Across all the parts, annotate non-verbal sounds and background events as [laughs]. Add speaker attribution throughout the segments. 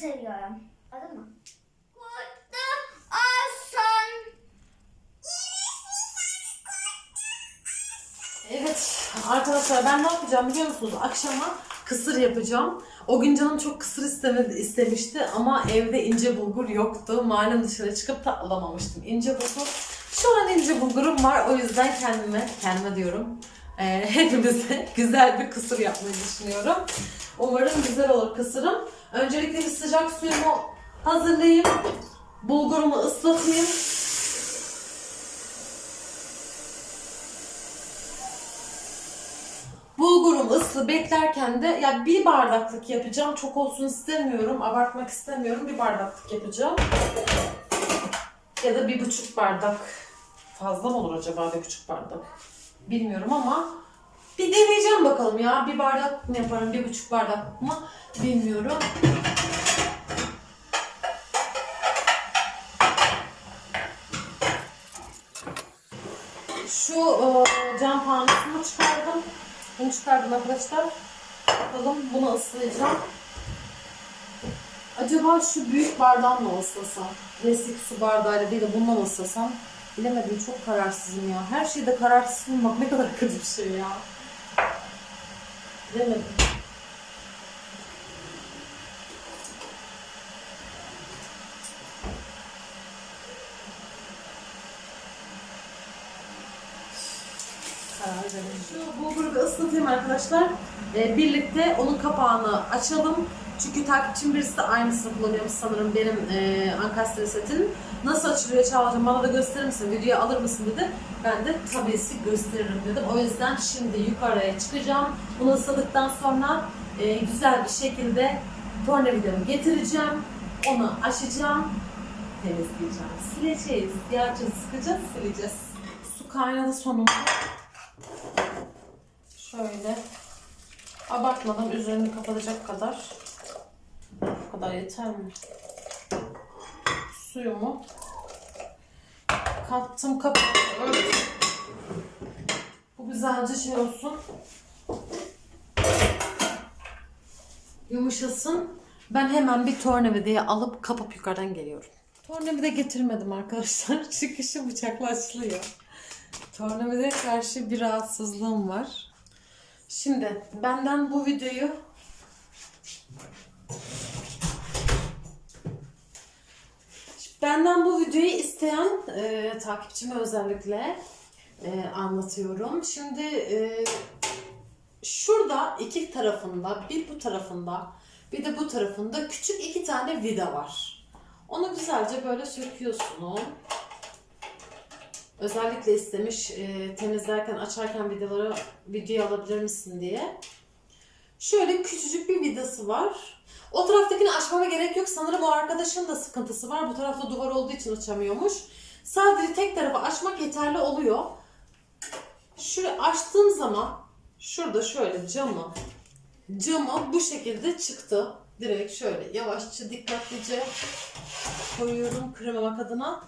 Speaker 1: seviyorum. Adı mı? Kutlu olsun.
Speaker 2: Evet arkadaşlar ben ne yapacağım biliyor musunuz? Akşama kısır yapacağım. O gün canım çok kısır istemedi, istemişti ama evde ince bulgur yoktu. Malum dışarı çıkıp da alamamıştım ince bulgur. Şu an ince bulgurum var o yüzden kendime, kendime diyorum e, [laughs] hepimize güzel bir kısır yapmayı düşünüyorum. Umarım güzel olur kısırım. Öncelikle bir sıcak suyumu hazırlayayım. Bulgurumu ıslatayım. Bulgurum ıslı beklerken de ya bir bardaklık yapacağım. Çok olsun istemiyorum. Abartmak istemiyorum. Bir bardaklık yapacağım. Ya da bir buçuk bardak. Fazla mı olur acaba bir buçuk bardak? Bilmiyorum ama bir deneyeceğim bakalım ya. Bir bardak mı yaparım, bir buçuk bardak mı bilmiyorum. Şu e, cam fanusunu çıkardım. Bunu çıkardım arkadaşlar. Bakalım bunu ıslayacağım. Acaba şu büyük bardağımla ıslasam? Klasik su bardağıyla değil de bununla ıslasam? Bilemedim çok kararsızım ya. Her şeyde kararsız olmak ne kadar kötü bir şey ya. Verelim. Şu bulguru ıslatayım arkadaşlar. Ee, birlikte onun kapağını açalım. Çünkü takipçim birisi de aynısını kullanıyormuş sanırım benim e, Ankastre setinin. Nasıl açılıyor Çağla'cığım bana da gösterir misin? Videoya alır mısın dedi. Ben de tabii gösteririm dedim. O yüzden şimdi yukarıya çıkacağım. Bunu ısladıktan sonra e, güzel bir şekilde tornavidamı getireceğim. Onu açacağım. Temizleyeceğim. Sileceğiz. Yağcı sıkacağız, sileceğiz. Su kaynadı sonunda. Şöyle abartmadan üzerini kapatacak kadar bu kadar yeter mi? Suyumu kattım kapattım. Bu güzelce şey olsun. Yumuşasın. Ben hemen bir tornavidayı alıp kapıp yukarıdan geliyorum. Tornavida getirmedim arkadaşlar. [laughs] Çıkışı bıçakla açılıyor. Tornavidaya karşı bir rahatsızlığım var. Şimdi benden bu videoyu benden bu videoyu isteyen e, takipçime özellikle e, anlatıyorum. Şimdi e, şurada iki tarafında bir bu tarafında bir de bu tarafında küçük iki tane vida var. Onu güzelce böyle söküyorsun. Özellikle istemiş e, temizlerken açarken vidaları video alabilir misin diye. Şöyle küçücük bir vidası var. O taraftakini açmama gerek yok. Sanırım o arkadaşın da sıkıntısı var. Bu tarafta duvar olduğu için açamıyormuş. Sadece tek tarafı açmak yeterli oluyor. Şöyle açtığım zaman şurada şöyle camı camı bu şekilde çıktı. Direkt şöyle yavaşça dikkatlice koyuyorum kırmamak adına.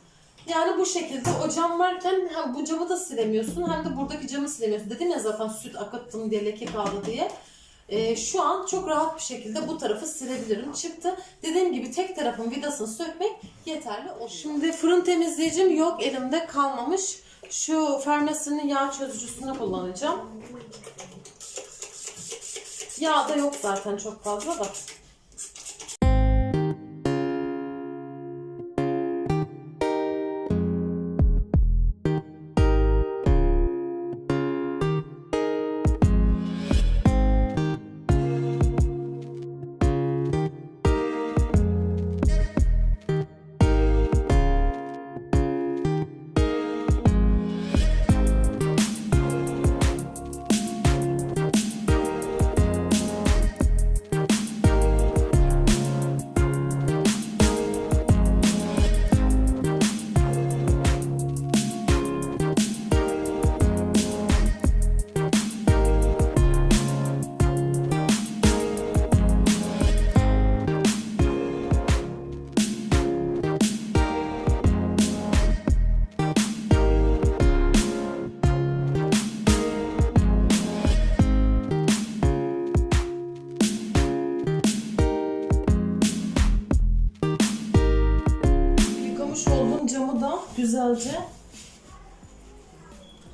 Speaker 2: Yani bu şekilde o cam varken hem bu camı da silemiyorsun hem de buradaki camı silemiyorsun. Dedim ya zaten süt akıttım diye leke kaldı diye. Ee, şu an çok rahat bir şekilde bu tarafı silebilirim. Çıktı. Dediğim gibi tek tarafın vidasını sökmek yeterli olur. Şimdi fırın temizleyicim yok elimde kalmamış. Şu Fermes'in yağ çözücüsünü kullanacağım. Yağ da yok zaten çok fazla da. Güzelce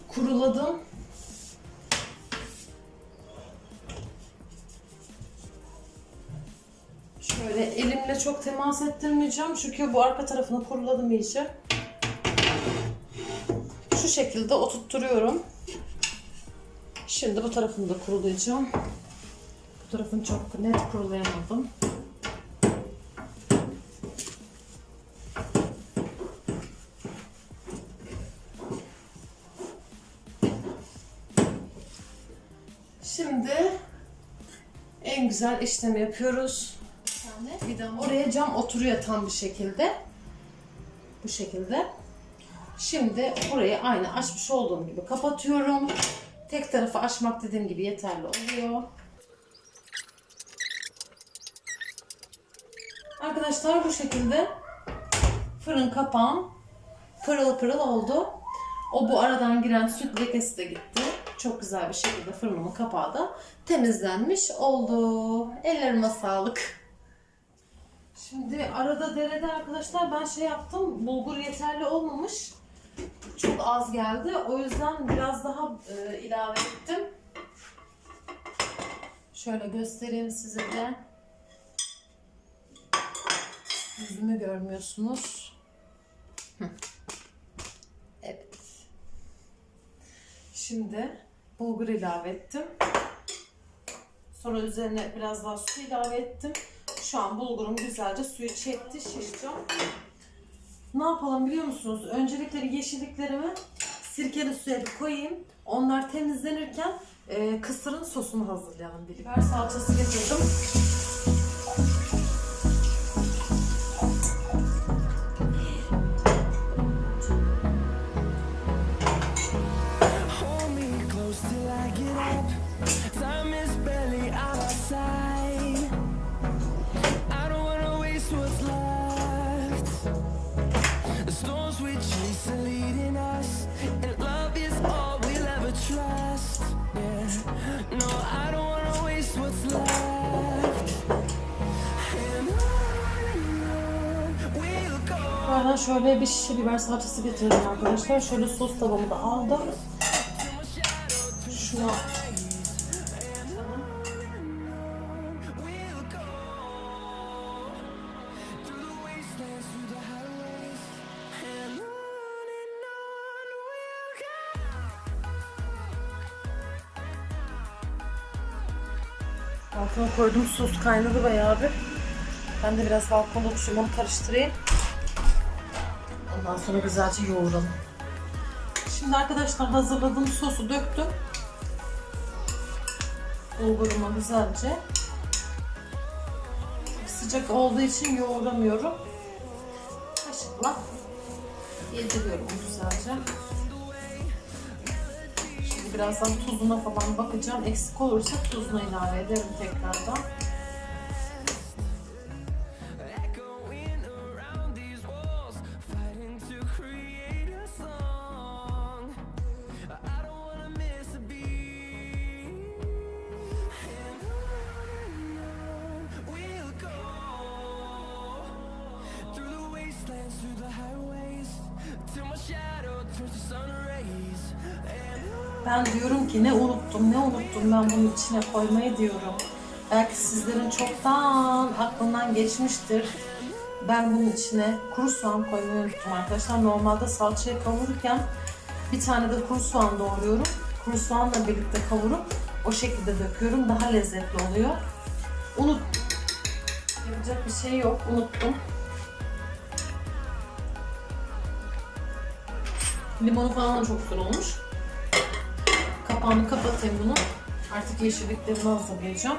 Speaker 2: kuruladım. Şöyle elimle çok temas ettirmeyeceğim çünkü bu arka tarafını kuruladım iyice. Şu şekilde oturtturuyorum. Şimdi bu tarafını da kurulayacağım. Bu tarafını çok net kurulayamadım. Şimdi en güzel işlemi yapıyoruz. Bir tane. Oraya cam oturuyor tam bir şekilde. Bu şekilde. Şimdi burayı aynı açmış olduğum gibi kapatıyorum. Tek tarafı açmak dediğim gibi yeterli oluyor. Arkadaşlar bu şekilde fırın kapağım pırıl pırıl oldu. O bu aradan giren süt lekesi de gitti. Çok güzel bir şekilde fırınımın kapağı da temizlenmiş oldu. Ellerime sağlık. Şimdi arada derede arkadaşlar ben şey yaptım. Bulgur yeterli olmamış. Çok az geldi. O yüzden biraz daha e, ilave ettim. Şöyle göstereyim size de. Yüzümü görmüyorsunuz. Evet. Şimdi bulgur ilave ettim. Sonra üzerine biraz daha su ilave ettim. Şu an bulgurum güzelce suyu çekti, şişti. Ne yapalım biliyor musunuz? Öncelikle yeşilliklerimi sirkeli suya bir koyayım. Onlar temizlenirken e, kısırın sosunu hazırlayalım birlikte. Biber salçası getirdim. Şöyle bir şişe biber salçası getirdim arkadaşlar. Şöyle sos tavamı da aldım. Şuna. Balkona koydum sos kaynadı bayağı bir. Ben de biraz balkonda oturayım onu karıştırayım. Ondan sonra güzelce yoğuralım. Şimdi arkadaşlar hazırladığım sosu döktüm. Bulguruma güzelce. Sıcak olduğu için yoğuramıyorum. Kaşıkla yediriyorum güzelce. Şimdi birazdan tuzuna falan bakacağım. Eksik olursa tuzunu ilave ederim tekrardan. Ben diyorum ki ne unuttum, ne unuttum ben bunun içine koymayı diyorum. Belki sizlerin çoktan aklından geçmiştir. Ben bunun içine kuru soğan koymayı unuttum arkadaşlar. Normalde salçayı kavururken bir tane de kuru soğan doğruyorum. Kuru soğanla birlikte kavurup o şekilde döküyorum. Daha lezzetli oluyor. Unut. Yapacak bir şey yok. Unuttum. Limonu falan da çok güzel olmuş. Kapağını kapatayım bunu. Artık yeşilliklerimi hazırlayacağım.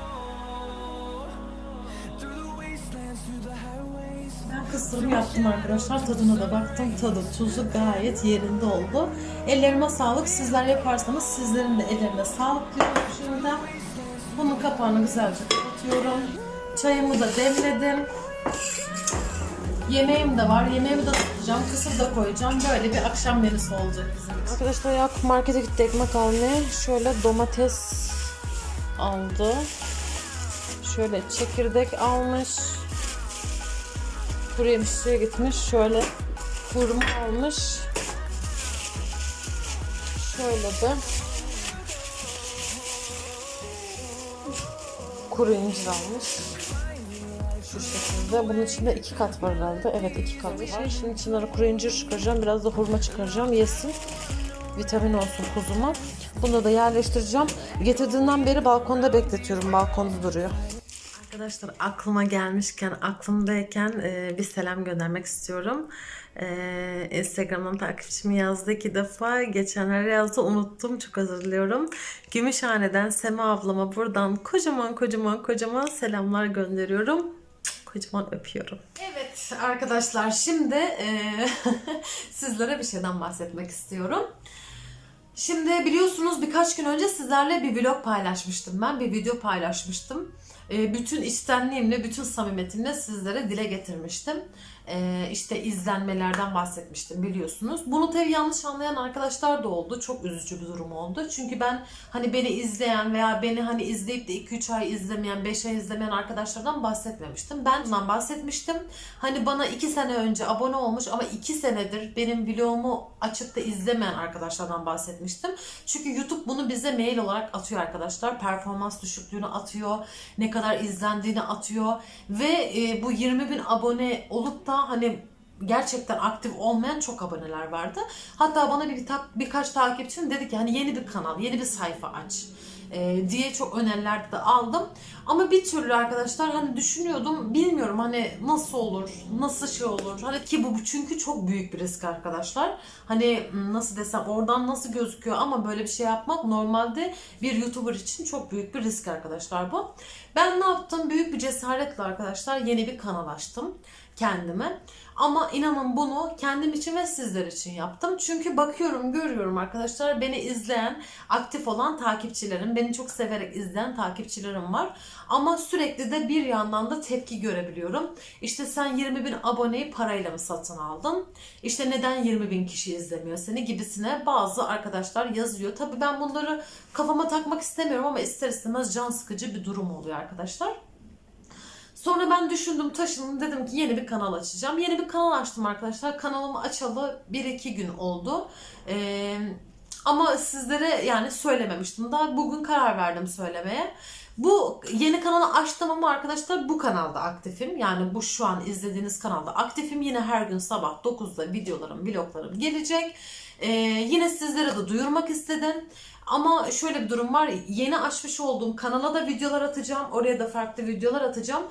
Speaker 2: Ben kısırımı yaptım arkadaşlar. Tadına da baktım. Tadı, tuzu gayet yerinde oldu. Ellerime sağlık. Sizler yaparsanız sizlerin de ellerine sağlık diyorum şimdiden. Bunun kapağını güzelce kapatıyorum. Çayımı da demledim. Yemeğim de var. Yemeğimi de tutacağım. Kısır da koyacağım. Böyle bir akşam menüsü olacak bizim için. Arkadaşlar Yakup markete gitti ekmek almaya. Şöyle domates aldı. Şöyle çekirdek almış. Kuru yemişçiye gitmiş. Şöyle hurma almış. Şöyle de kuru incir almış. Şu şekilde. Bunun içinde iki kat var herhalde. Evet iki kat var. Şimdi içinden kuru incir çıkaracağım. Biraz da hurma çıkaracağım. Yesin. Vitamin olsun kuzuma. Bunu da yerleştireceğim. Getirdiğinden beri balkonda bekletiyorum. Balkonda duruyor. Arkadaşlar aklıma gelmişken, aklımdayken e, bir selam göndermek istiyorum. E, Instagram'dan takipçim yazdı iki defa. Geçenlerde yazdı unuttum. Çok özür diliyorum. Gümüşhane'den Sema ablama buradan kocaman kocaman kocaman selamlar gönderiyorum. Kocaman öpüyorum. Evet arkadaşlar şimdi e, [laughs] sizlere bir şeyden bahsetmek istiyorum. Şimdi biliyorsunuz birkaç gün önce sizlerle bir vlog paylaşmıştım ben. Bir video paylaşmıştım. Ee, bütün içtenliğimle, bütün samimiyetimle sizlere dile getirmiştim. Ee, işte izlenmelerden bahsetmiştim biliyorsunuz. Bunu tabii yanlış anlayan arkadaşlar da oldu. Çok üzücü bir durum oldu. Çünkü ben hani beni izleyen veya beni hani izleyip de 2-3 ay izlemeyen, 5 ay izlemeyen arkadaşlardan bahsetmemiştim. Ben bundan bahsetmiştim. Hani bana 2 sene önce abone olmuş ama 2 senedir benim vlogumu açıp da izlemeyen arkadaşlardan bahsetmiştim. Çünkü YouTube bunu bize mail olarak atıyor arkadaşlar. Performans düşüklüğünü atıyor. Ne kadar izlendiğini atıyor. Ve e, bu 20 bin abone olup da hani gerçekten aktif olmayan çok aboneler vardı. Hatta bana bir tak, birkaç takipçim dedi ki hani yeni bir kanal, yeni bir sayfa aç e, diye çok öneriler de aldım. Ama bir türlü arkadaşlar hani düşünüyordum bilmiyorum hani nasıl olur, nasıl şey olur. Hani ki bu çünkü çok büyük bir risk arkadaşlar. Hani nasıl desem oradan nasıl gözüküyor ama böyle bir şey yapmak normalde bir YouTuber için çok büyük bir risk arkadaşlar bu. Ben ne yaptım? Büyük bir cesaretle arkadaşlar yeni bir kanal açtım kendime. Ama inanın bunu kendim için ve sizler için yaptım. Çünkü bakıyorum, görüyorum arkadaşlar beni izleyen, aktif olan takipçilerim, beni çok severek izleyen takipçilerim var. Ama sürekli de bir yandan da tepki görebiliyorum. İşte sen 20 bin aboneyi parayla mı satın aldın? İşte neden 20 bin kişi izlemiyor seni gibisine bazı arkadaşlar yazıyor. Tabii ben bunları kafama takmak istemiyorum ama ister istemez can sıkıcı bir durum oluyor arkadaşlar. Sonra ben düşündüm taşındım dedim ki yeni bir kanal açacağım. Yeni bir kanal açtım arkadaşlar. Kanalımı açalı 1-2 gün oldu. Ee, ama sizlere yani söylememiştim. Daha bugün karar verdim söylemeye. Bu yeni kanalı açtım ama arkadaşlar bu kanalda aktifim. Yani bu şu an izlediğiniz kanalda aktifim. Yine her gün sabah 9'da videolarım, vloglarım gelecek. Ee, yine sizlere de duyurmak istedim. Ama şöyle bir durum var. Yeni açmış olduğum kanala da videolar atacağım. Oraya da farklı videolar atacağım.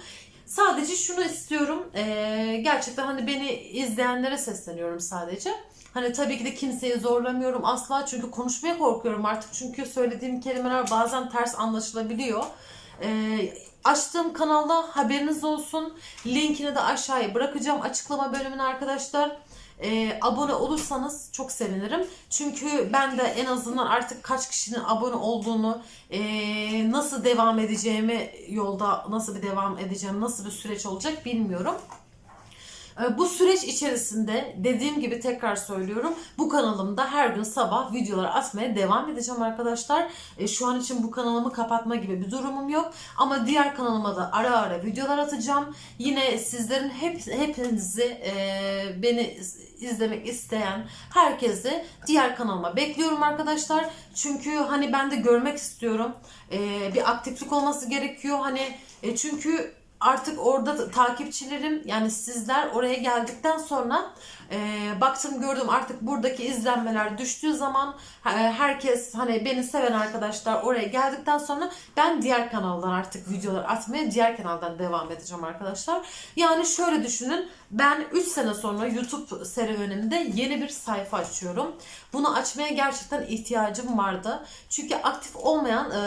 Speaker 2: Sadece şunu istiyorum. Ee, gerçekten hani beni izleyenlere sesleniyorum sadece. Hani tabii ki de kimseyi zorlamıyorum asla çünkü konuşmaya korkuyorum artık çünkü söylediğim kelimeler bazen ters anlaşılabiliyor. Ee, açtığım kanalda haberiniz olsun. Linkini de aşağıya bırakacağım açıklama bölümüne arkadaşlar. Ee, abone olursanız çok sevinirim. Çünkü ben de en azından artık kaç kişinin abone olduğunu, ee, nasıl devam edeceğimi yolda nasıl bir devam edeceğim, nasıl bir süreç olacak bilmiyorum. Ee, Bu süreç içerisinde dediğim gibi tekrar söylüyorum bu kanalımda her gün sabah videolar atmaya devam edeceğim arkadaşlar. Ee, Şu an için bu kanalımı kapatma gibi bir durumum yok ama diğer kanalıma da ara ara videolar atacağım. Yine sizlerin hep hepinizi e, beni izlemek isteyen herkesi diğer kanalıma bekliyorum arkadaşlar. Çünkü hani ben de görmek istiyorum. Ee, bir aktiflik olması gerekiyor. Hani e, çünkü artık orada da takipçilerim yani sizler oraya geldikten sonra Ee, baktım gördüm artık buradaki izlenmeler düştüğü zaman e, herkes hani beni seven arkadaşlar oraya geldikten sonra ben diğer kanaldan artık videolar atmaya diğer kanaldan devam edeceğim arkadaşlar. Yani şöyle düşünün ben 3 sene sonra YouTube serüvenimde yeni bir sayfa açıyorum. Bunu açmaya gerçekten ihtiyacım vardı. Çünkü aktif olmayan e,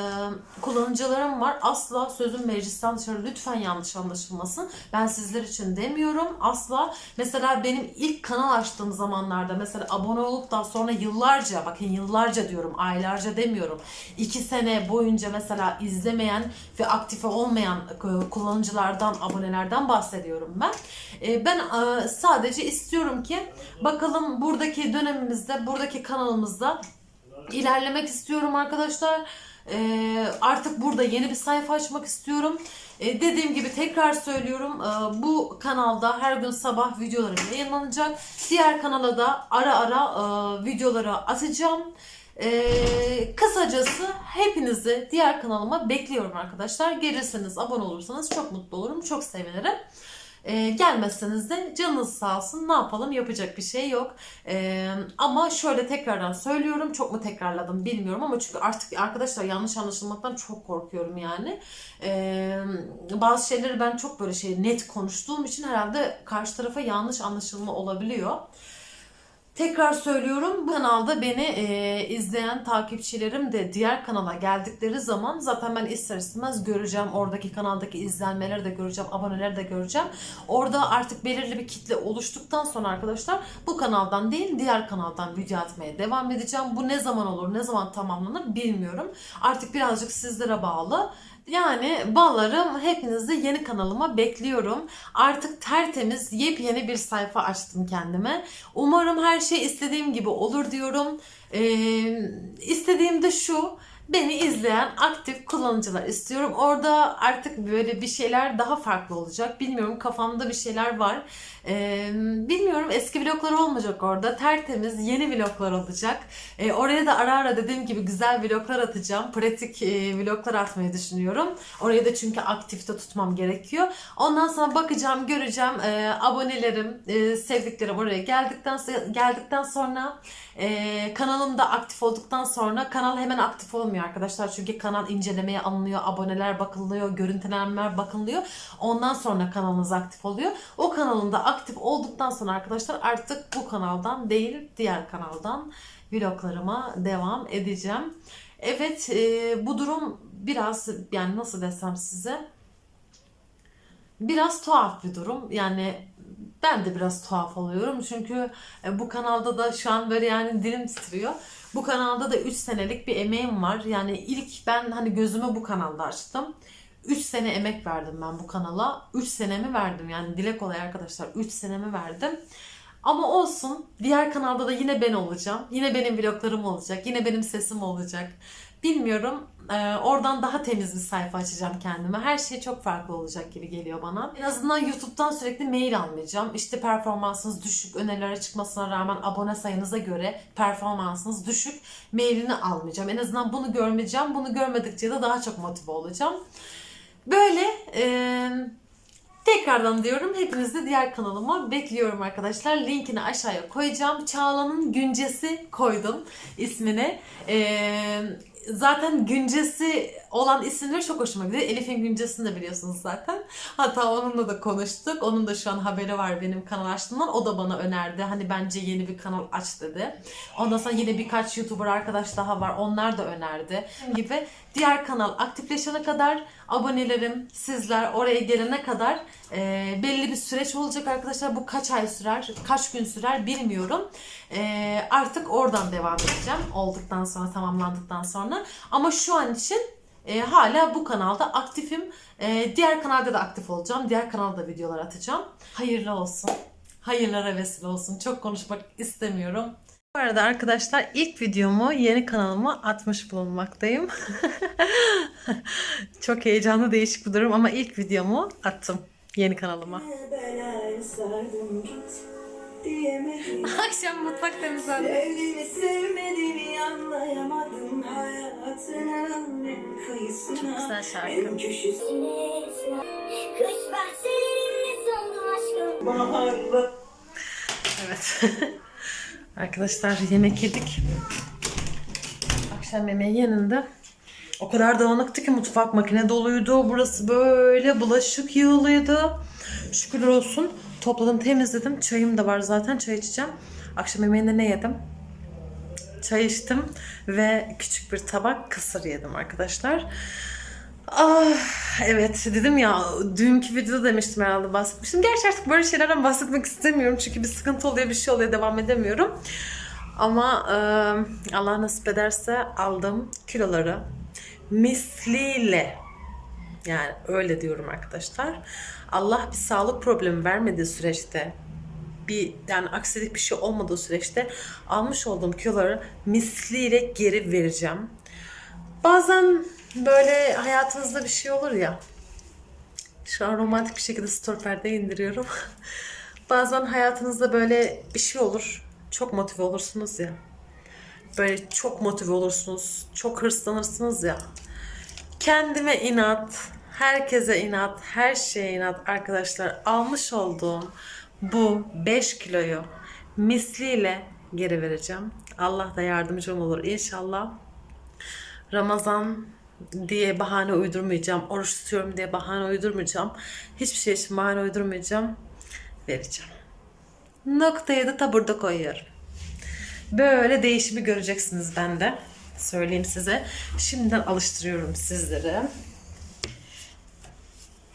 Speaker 2: kullanıcılarım var. Asla sözüm meclisten dışarı lütfen yanlış anlaşılmasın. Ben sizler için demiyorum. Asla. Mesela benim ilk kanal açtığım zamanlarda mesela abone olduktan sonra yıllarca bakın yıllarca diyorum aylarca demiyorum. 2 sene boyunca mesela izlemeyen ve aktife olmayan e, kullanıcılardan abonelerden bahsediyorum ben. E, ben e, sadece istiyorum ki bakalım buradaki dönemimizde buradaki kanalımızda ilerlemek istiyorum arkadaşlar. Ee, artık burada yeni bir sayfa açmak istiyorum. Ee, dediğim gibi tekrar söylüyorum. ee, bu kanalda her gün sabah videolarım yayınlanacak. Diğer kanala da ara ara e, videoları atacağım. Ee, kısacası hepinizi diğer kanalıma bekliyorum arkadaşlar. Gelirseniz abone olursanız çok mutlu olurum. Çok sevinirim. Ee, gelmezseniz de canınız sağ olsun ne yapalım yapacak bir şey yok. Ee, ama şöyle tekrardan söylüyorum çok mu tekrarladım bilmiyorum ama çünkü artık arkadaşlar yanlış anlaşılmaktan çok korkuyorum yani. Ee, bazı şeyleri ben çok böyle şey net konuştuğum için herhalde karşı tarafa yanlış anlaşılma olabiliyor. Tekrar söylüyorum bu kanalda beni e, izleyen takipçilerim de diğer kanala geldikleri zaman zaten ben ister istemez göreceğim. Oradaki kanaldaki izlenmeleri de göreceğim, aboneleri de göreceğim. Orada artık belirli bir kitle oluştuktan sonra arkadaşlar bu kanaldan değil diğer kanaldan video atmaya devam edeceğim. Bu ne zaman olur, ne zaman tamamlanır bilmiyorum. Artık birazcık sizlere bağlı. Yani ballarım hepinizi yeni kanalıma bekliyorum. Artık tertemiz yepyeni bir sayfa açtım kendime. Umarım her şey istediğim gibi olur diyorum. Ee, istediğim de şu. Beni izleyen aktif kullanıcılar istiyorum. Orada artık böyle bir şeyler daha farklı olacak. Bilmiyorum kafamda bir şeyler var. Ee, bilmiyorum eski vloglar olmayacak orada. Tertemiz yeni vloglar olacak. Ee, oraya da ara ara dediğim gibi güzel vloglar atacağım. Pratik e, vloglar atmayı düşünüyorum. Orayı da çünkü aktifte tutmam gerekiyor. Ondan sonra bakacağım, göreceğim. Ee, abonelerim, e, sevdiklerim oraya geldikten geldikten sonra e, kanalım da aktif olduktan sonra kanal hemen aktif olmuyor arkadaşlar. Çünkü kanal incelemeye alınıyor, aboneler bakılıyor, görüntülenmeler bakılıyor. Ondan sonra kanalınız aktif oluyor. O kanalın da aktif olduktan sonra arkadaşlar artık bu kanaldan değil diğer kanaldan vloglarıma devam edeceğim. Evet e, bu durum biraz yani nasıl desem size biraz tuhaf bir durum. Yani ben de biraz tuhaf oluyorum. Çünkü e, bu kanalda da şu an böyle yani dilim titriyor. Bu kanalda da 3 senelik bir emeğim var. Yani ilk ben hani gözümü bu kanalda açtım. 3 sene emek verdim ben bu kanala. 3 senemi verdim yani dile kolay arkadaşlar 3 senemi verdim. Ama olsun diğer kanalda da yine ben olacağım. Yine benim vloglarım olacak. Yine benim sesim olacak. Bilmiyorum. Ee, oradan daha temiz bir sayfa açacağım kendime. Her şey çok farklı olacak gibi geliyor bana. En azından YouTube'dan sürekli mail almayacağım. İşte performansınız düşük, önerilere çıkmasına rağmen abone sayınıza göre performansınız düşük, mailini almayacağım. En azından bunu görmeyeceğim. Bunu görmedikçe de daha çok motive olacağım. Böyle eee Tekrardan diyorum hepinizi diğer kanalıma bekliyorum arkadaşlar. Linkini aşağıya koyacağım. Çağla'nın güncesi koydum ismini. Ee, zaten güncesi olan isimleri çok hoşuma gidiyor. Elif'in güncesini de biliyorsunuz zaten. Hatta onunla da konuştuk. Onun da şu an haberi var benim kanal açtığımdan. O da bana önerdi. Hani bence yeni bir kanal aç dedi. Ondan sonra yine birkaç YouTuber arkadaş daha var. Onlar da önerdi. Gibi diğer kanal aktifleşene kadar abonelerim, sizler oraya gelene kadar e, belli bir süreç olacak arkadaşlar. Bu kaç ay sürer, kaç gün sürer bilmiyorum. E, artık oradan devam edeceğim. Olduktan sonra, tamamlandıktan sonra. Ama şu an için e, hala bu kanalda aktifim. E, diğer kanalda da aktif olacağım. Diğer kanalda videolar atacağım. Hayırlı olsun. Hayırlara vesile olsun. Çok konuşmak istemiyorum. Bu arada arkadaşlar ilk videomu yeni kanalıma atmış bulunmaktayım. [laughs] Çok heyecanlı değişik bir durum ama ilk videomu attım yeni kanalıma.
Speaker 3: Diyemedim [laughs]
Speaker 2: Akşam mutfak temizlendi.
Speaker 3: Sevdiğimi sevmediğimi anlayamadım Hayatının en kıyısına
Speaker 2: Çok güzel şarkı.
Speaker 3: En köşesine
Speaker 1: Kış bahçelerinde son aşkım.
Speaker 3: Baharla
Speaker 2: Evet. [laughs] Arkadaşlar yemek yedik. Akşam yemeği yanında. O kadar dağınıktı ki mutfak makine doluydu. Burası böyle bulaşık yığılıydı. Şükürler olsun. Topladım temizledim. Çayım da var zaten. Çay içeceğim. Akşam yemeğinde ne yedim? Çay içtim ve küçük bir tabak kısır yedim arkadaşlar. Ah evet dedim ya dünkü videoda demiştim herhalde bahsetmiştim. Gerçi artık böyle şeylerden bahsetmek istemiyorum çünkü bir sıkıntı oluyor bir şey oluyor devam edemiyorum. Ama e, Allah nasip ederse aldığım kiloları misliyle yani öyle diyorum arkadaşlar. Allah bir sağlık problemi vermediği süreçte bir yani aksilik bir şey olmadığı süreçte almış olduğum kiloları misliyle geri vereceğim. Bazen böyle hayatınızda bir şey olur ya. Şu an romantik bir şekilde story perde indiriyorum. [laughs] Bazen hayatınızda böyle bir şey olur. Çok motive olursunuz ya. Böyle çok motive olursunuz. Çok hırslanırsınız ya. Kendime inat, herkese inat, her şeye inat arkadaşlar. Almış olduğum bu 5 kiloyu misliyle geri vereceğim. Allah da yardımcım olur inşallah. Ramazan diye bahane uydurmayacağım. Oruç tutuyorum diye bahane uydurmayacağım. Hiçbir şey için bahane uydurmayacağım. Vereceğim. Noktayı da ta burada koyuyorum. Böyle değişimi göreceksiniz bende. Söyleyeyim size. Şimdiden alıştırıyorum sizlere.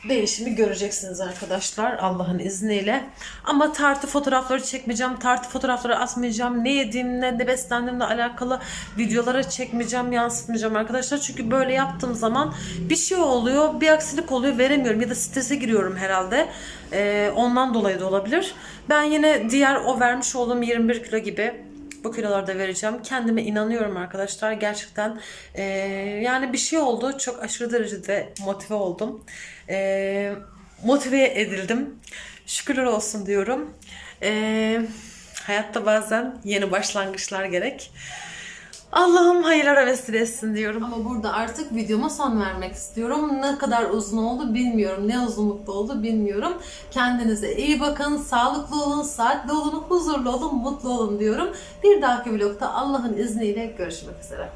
Speaker 2: Değişimi göreceksiniz arkadaşlar Allah'ın izniyle. Ama tartı fotoğrafları çekmeyeceğim. Tartı fotoğrafları atmayacağım. Ne yediğimle ne beslendiğimle alakalı videolara çekmeyeceğim, yansıtmayacağım arkadaşlar. Çünkü böyle yaptığım zaman bir şey oluyor, bir aksilik oluyor, veremiyorum. Ya da strese giriyorum herhalde. Ee, ondan dolayı da olabilir. Ben yine diğer o vermiş olduğum 21 kilo gibi bu kiloları vereceğim. Kendime inanıyorum arkadaşlar. Gerçekten eee, yani bir şey oldu. Çok aşırı derecede motive oldum. Eee, motive edildim. Şükürler olsun diyorum. Eee, hayatta bazen yeni başlangıçlar gerek. Allah'ım hayırlara vesile etsin diyorum. Ama burada artık videoma son vermek istiyorum. Ne kadar uzun oldu bilmiyorum. Ne uzunlukta oldu bilmiyorum. Kendinize iyi bakın. Sağlıklı olun, saatli olun, huzurlu olun, mutlu olun diyorum. Bir dahaki vlogda Allah'ın izniyle görüşmek üzere.